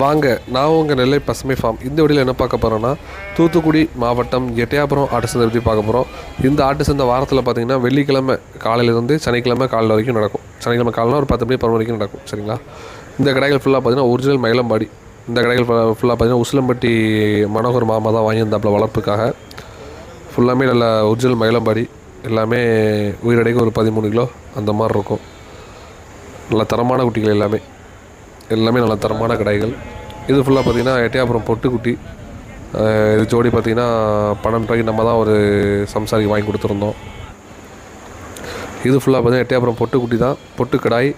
வாங்க நான் உங்கள் நெல்லை பசுமை ஃபார்ம் இந்த வீடியோவில் என்ன பார்க்க போகிறோன்னா தூத்துக்குடி மாவட்டம் எட்டையாபுரம் ஆட்டு சந்தை பற்றி பார்க்க போகிறோம் இந்த ஆட்டு சந்தை வாரத்தில் பார்த்தீங்கன்னா வெள்ளிக்கிழமை காலையிலேருந்து சனிக்கிழமை காலையில் வரைக்கும் நடக்கும். சனிக்கிழமை காலையில் ஒரு பத்து மணி பன்னெண்டு வரைக்கும் நடக்கும் சரிங்களா? இந்த கடைகள் ஃபுல்லாக பார்த்தீங்கன்னா ஒரிஜினல் மயிலம்பாடி. இந்த கடைகள் ஃபுல்லாக பார்த்தீங்கன்னா உசிலம்பட்டி மனோகர் மாமா தான் வாங்கியிருந்தாப்புல வளர்ப்புக்காக. ஃபுல்லாமே நல்ல ஒரிஜினல் மயிலம்பாடி. எல்லாமே உயிரடைக்கு ஒரு பதிமூணு கிலோ அந்த மாதிரி இருக்கும். நல்ல தரமான குட்டிகள் எல்லாமே. எல்லாமே நல்ல தரமான கடைகள். இது ஃபுல்லாக பார்த்தீங்கன்னா எட்டையாபுரம் பொட்டுக்குட்டி. இது ஜோடி பார்த்தீங்கன்னா பன்னெண்டு ரூபாய்க்கு நம்ம தான் ஒரு சம்சாரிக்கு வாங்கி கொடுத்துருந்தோம். இது ஃபுல்லாக பார்த்தீங்கன்னா எட்டையாபுரம் பொட்டுக்குட்டி தான். பொட்டு கடாய்.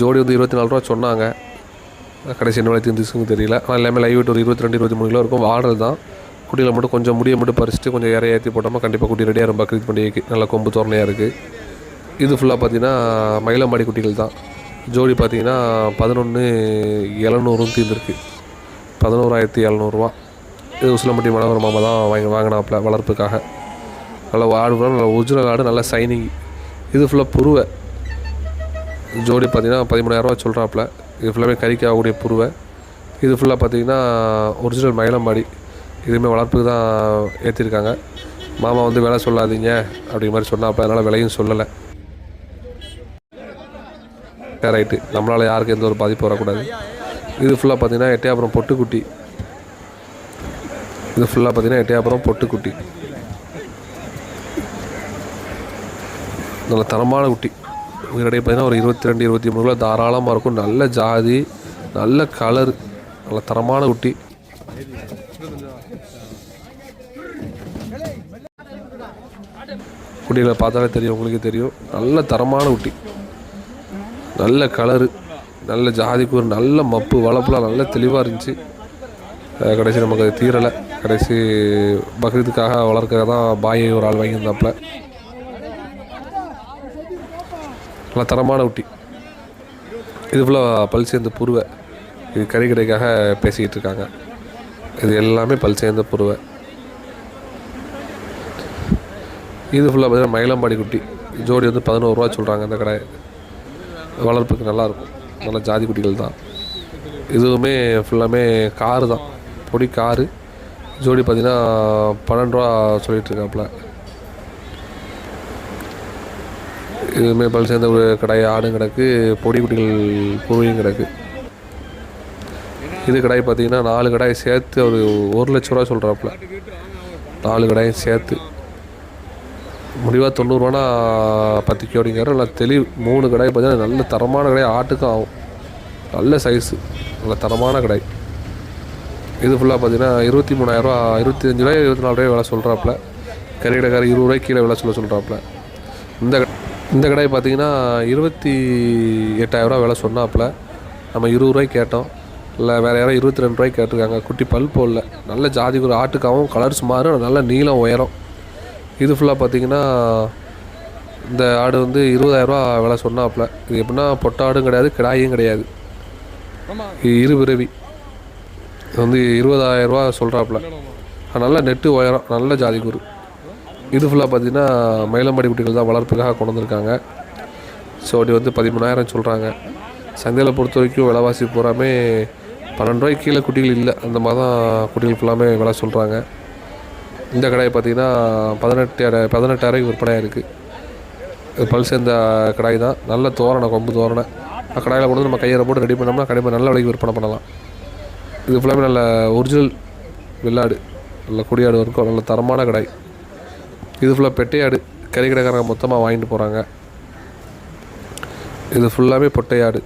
ஜோடி வந்து இருபத்தி நாலு ரூபா சொன்னாங்க. கடைசி என்ன விலை தீர்ந்துச்சுன்னு தெரியல. ஆனால் எல்லாமே லைவ் ஒரு இருபத்தி ரெண்டு இருபத்தி மூணு கிலோ இருக்கும். வாடல் தான். குட்டியில் மட்டும் கொஞ்சம் முடியை மட்டும் பறிச்சுட்டு கொஞ்சம் இறைய ஏற்றி போட்டோமா கண்டிப்பாக குட்டி ரெடியாக ரொம்ப பக்ரீத் பண்ணி நல்லா கொம்பு தோரணையாக இருக்குது இது ஃபுல்லாக பார்த்திங்கன்னா மயிலம்பாடி குட்டிகள் தான். ஜோடி பார்த்தீங்கன்னா பதினொன்று எழுநூறும் தீர்ந்துருக்கு. பதினோராயிரத்தி எழுநூறுவா. இது உசிலம்பட்டி மனோகர் மாமா தான் வாங்கி வாங்கினாப்புல வளர்ப்புக்காக. நல்ல ஆடு நல்ல ஒரிஜினல் ஆடு நல்ல சைனிங் இது ஃபுல்லாக புருவை. ஜோடி பார்த்தீங்கன்னா பதிமூணாயிரரூவா சொல்கிறாப்புல இது ஃபுல்லாமே கறிக்கு ஆகக்கூடிய புருவை. இது ஃபுல்லாக பார்த்தீங்கன்னா ஒரிஜினல் மயிலம்பாடி. இதுவுமே வளர்ப்புக்கு தான் ஏற்றிருக்காங்க மாமா வந்து விலை சொல்லாதீங்க அப்படிங்கிற மாதிரி சொன்னாப்புல. அதனால் விலையும் சொல்லலை. ரைட்டு நம்மளால் யாருக்கும் எந்த ஒரு பாதிப்பு வரக்கூடாது. இது ஃபுல்லாக பார்த்தீங்கன்னா எட்டையாபுரம் பொட்டுக்குட்டி. இது ஃபுல்லாக பார்த்தீங்கன்னா எட்டையாபுரம் பொட்டுக்குட்டி. நல்ல தரமான குட்டி. உயிரடைய பார்த்தீங்கன்னா ஒரு இருபத்தி ரெண்டு இருபத்தி மூணு கிலோ தாராளமாக இருக்கும். நல்ல ஜாதி நல்ல கலர் நல்ல தரமான குட்டி. குட்டிகளை பார்த்தாலே தெரியும் உங்களுக்கே தெரியும். நல்ல தரமான குட்டி. நல்ல கலரு நல்ல ஜாதிக்கு ஒரு நல்ல மப்பு வளப்புலாம் நல்ல தெளிவாக இருந்துச்சு. கடைசி நமக்கு அது தீரலை. கடைசி பக்ரீத்துக்காக வளர்க்க தான் பாயை ஒரு ஆள் வாங்கியிருந்தாப்புல. நல்ல தரமான குட்டி இது ஃபுல்லாக பல் சேர்ந்த புருவை. இது கறி கடைக்காக பேசிக்கிட்டு இருக்காங்க. இது எல்லாமே பல் சேர்ந்த புருவை. இது ஃபுல்லாக பார்த்தீங்கன்னா மயிலம்பாடி குட்டி. ஜோடி வந்து பதினோருவா சொல்கிறாங்க அந்த கடை வளர்ப்புக்கு நல்லாயிருக்கும். நல்ல ஜாதி குட்டிகள் தான். இதுவுமே ஃபுல்லாமே காரு தான். பொடி காரு. ஜோடி பார்த்தீங்கன்னா பன்னெண்டு ரூபா சொல்லிகிட்ருக்காப்புல. இதுவுமே பல் சேர்ந்த ஒரு கடை ஆடும் கிடக்கு பொடி குட்டிகள் குருவியும் கிடக்கு. இது கடாய் பார்த்தீங்கன்னா நாலு கடாய் சேர்த்து ஒரு ஒரு லட்ச ரூபா சொல்கிறாப்புல நாலு கடாயும் சேர்த்து. முடிவாக தொண்ணூறுவானா பத்து அப்படிங்கிற நல்லா தெளிவு மூணு கடாய் பார்த்தீங்கன்னா நல்ல தரமான கடாய் ஆட்டுக்கும் ஆகும் நல்ல சைஸு நல்ல தரமான கடாய் இது ஃபுல்லாக பார்த்தீங்கன்னா இருபத்தி மூணாயிரரூவா இருபத்தி அஞ்சு ரூபாய் இருபத்தி நாலு ரூபாய் விலை சொல்கிறாப்புல கறி கடைக்கார இருபது ரூபாய் கீழே விலை சொல்ல சொல்கிறாப்புல இந்த இந்த கடாய் பார்த்தீங்கன்னா இருபத்தி எட்டாயிரரூவா விலை சொன்னாப்புல. நம்ம இருபது ரூபாய்க்கு கேட்டோம். இல்லை வேறு யாரோ இருபத்தி ரெண்டு ரூபாய்க்கு கேட்டிருக்காங்க. குட்டி பல் போடல. நல்ல ஜாதி ஒரு ஆட்டுக்காகவும் கலர்ஸ் மாறும் நல்ல நீளம் உயரம். இது ஃபுல்லாக பார்த்தீங்கன்னா இந்த ஆடு வந்து இருபதாயிரரூவா விலை சொன்னாப்புல. இது எப்படின்னா பொட்டாடும் கிடையாது கிடாயும் கிடையாது. இரு பிறவி. இது வந்து இருபதாயிரரூவா சொல்கிறாப்புல நல்ல நெட்டு உயரம் நல்ல ஜாதி குரு இது ஃபுல்லாக பார்த்தீங்கன்னா மயிலம்பாடி குட்டிகள் தான் வளர்ப்புக்காக கொண்டு வந்திருக்காங்க. ஸோ அப்படி வந்து பதிமூணாயிரம் சொல்கிறாங்க சந்தையில் பொறுத்த வரைக்கும் விலைவாசி பூராமே பன்னெண்டு ரூபாய்க்கு கீழே குட்டிகள் இல்லை. அந்த மாதிரி தான் குட்டிகள் ஃபுல்லாமே விலை சொல்கிறாங்க இந்த கடாய் பார்த்தீங்கன்னா பதினெட்டு பதினெட்டாயிரம் விற்பனையாக இருக்குது இது பல் சேர்ந்த கடாய் தான். நல்ல தோரணை கொம்பு தோரணை. கடாயில் கொண்டு வந்து நம்ம கையை போட்டு ரெடி பண்ணோம்னா கண்டிப்பாக நல்ல விலைக்கு விற்பனை பண்ணலாம். இது ஃபுல்லாமே நல்ல ஒரிஜினல் வெள்ளாடு நல்ல குடியாடு இருக்கும். நல்ல தரமான கடாய். இது ஃபுல்லாக பெட்டையாடு. கறி கடைக்காரங்க மொத்தமாக வாங்கிட்டு போகிறாங்க இது ஃபுல்லாமே பொட்டையாடு.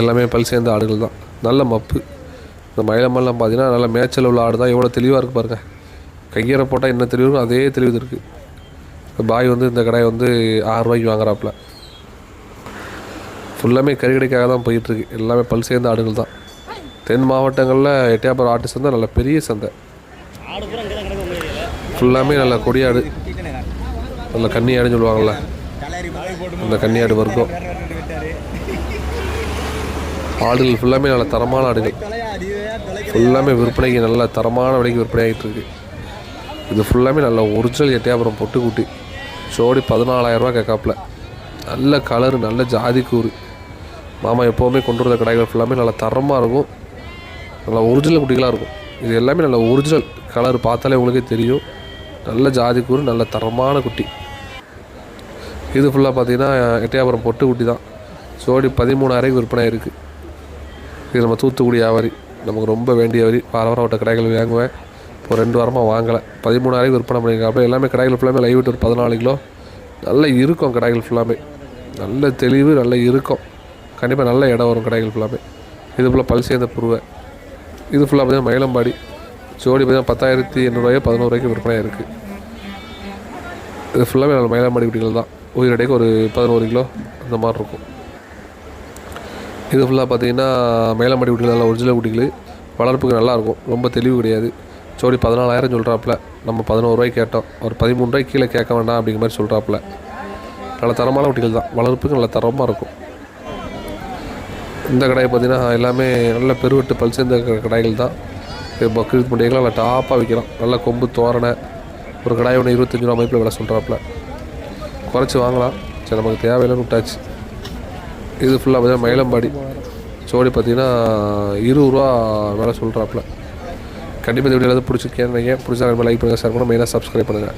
எல்லாமே பல் சேர்ந்த ஆடுகள் தான். நல்ல மப்பு. இந்த மயிலமெல்லாம் பார்த்தீங்கன்னா நல்லா மேய்ச்சல் உள்ள ஆடு தான். எவ்வளோ தெளிவாக இருக்குது பாருங்கள் கையறை போட்டால் என்ன தெளிவு அதே தெளிவு இருக்குது பாய் வந்து இந்த கடையை வந்து ஆறுரூவாய்க்கு வாங்குறாப்புல. ஃபுல்லாமே கறி கடைக்காக தான் போயிட்டுருக்கு எல்லாமே பல் சேர்ந்த ஆடுகள் தான். தென் மாவட்டங்களில் எட்டியாபுரம் ஆட்டு சந்தை நல்ல பெரிய சந்தை. ஃபுல்லாமே நல்ல கொடியாடு. நல்ல கன்னியாடுன்னு சொல்லுவாங்கள்ல அந்த கன்னியாடு வர்க்கம். ஆடுகள் ஃபுல்லாமே நல்ல தரமான ஆடுகள். ஃபுல்லாமே விற்பனைக்கு நல்ல தரமான விலைக்கு விற்பனை ஆகிட்டு இருக்கு. இது ஃபுல்லாமே நல்ல ஒரிஜினல் எட்டையாபுரம் பொட்டுக்குட்டி. ஜோடி பதினாலாயிரரூவா கேட்காப்புல. நல்ல கலரு நல்ல ஜாதி கூறு. மாமா எப்போவுமே கொண்டு வந்த கடைகள் ஃபுல்லாமே நல்லா தரமாக இருக்கும். நல்லா ஒரிஜினல் குட்டிகளாக இருக்கும். இது எல்லாமே நல்ல ஒரிஜினல் கலர் பார்த்தாலே உங்களுக்கே தெரியும். நல்ல ஜாதி கூறு நல்ல தரமான குட்டி. இது ஃபுல்லாக பார்த்தீங்கன்னா எட்டையாபுரம் பொட்டு குட்டி தான். ஜோடி பதிமூணாயிரம் விற்பனை இருக்குது இது நம்ம தூத்துக்குடி வியாபாரி. நமக்கு ரொம்ப வேண்டிய வரி. வார வாரம் விட்ட கடைகள் வாங்குவேன். இப்போ ரெண்டு வாரமாக வாங்கலை. பதிமூணாயிரம் விற்பனை பண்ணியிருக்காப்புல எல்லாமே கடைகள் ஃபுல்லாமே லைவ் விட்டு ஒரு பதினாலு கிலோ. நல்ல இருக்கும் கடைகள் ஃபுல்லாமே நல்ல தெளிவு நல்லா இருக்கும். கண்டிப்பாக நல்ல இடம் வரும் கடைகள் ஃபுல்லாமே இது ஃபுல்லாக பல் சேர்ந்த புருவை. இது ஃபுல்லாக பார்த்தீங்கன்னா மயிலம்பாடி. ஜோடி பார்த்தீங்கன்னா பத்தாயிரத்தி எண்ணூறுவாயோ பதினோரு ரூபாய்க்கு விற்பனை இருக்குது இது ஃபுல்லாகவே நல்ல மயிலாம்பாடி குட்டிகள் தான். உயிரடைக்கு ஒரு பதினோரு கிலோ. அந்த மாதிரி இருக்கும். இது ஃபுல்லாக பார்த்தீங்கன்னா மேலமாடி குட்டிகள் நல்லா ஒரிஜினல் குட்டிகள். வளர்ப்புக்கு நல்லாயிருக்கும். ரொம்ப தெளிவு கிடையாது. சோடி பதினாலாயிரம் சொல்கிறாப்புல நம்ம பதினோரு கேட்டோம். ஒரு பதிமூணு ரூபாய்க்கு கீழே கேட்க வேண்டாம் அப்படிங்கிற மாதிரி சொல்கிறாப்புல நல்ல தரமான குட்டிகள் தான். வளர்ப்புக்கு நல்ல தரமாக இருக்கும். இந்த கடையை பார்த்தீங்கன்னா எல்லாமே நல்ல பெருவெட்டு பல் சேர்ந்த க- கடைகள் தான். பக்ரீத் பண்டிகைகள் நல்லா டாப்பாக விற்கிறோம் நல்ல கொம்பு தோரணை. ஒரு கடாய் ஒன்று இருபத்தஞ்சி ரூபா அமைப்பில் விலை சொல்கிறாப்புல குறைச்சி வாங்கலாம். சரி நமக்கு தேவையில்லைன்னு விட்டாச்சு. இது ஃபுல்லாக பார்த்தீங்கன்னா மயிலம்பாடி. சோடி பார்த்தீங்கன்னா இருபது ரூபா விலை சொல்கிறாப்புல கண்டிப்பாக இந்த வீடியோ பிடிச்சிருக்கேன் நினைக்கிறேன். பிடிச்சா லைக் பண்ணுங்கள் ஷேர் பண்ணுங்கள் மெயினாக சப்ஸ்கிரைப் பண்ணுங்கள்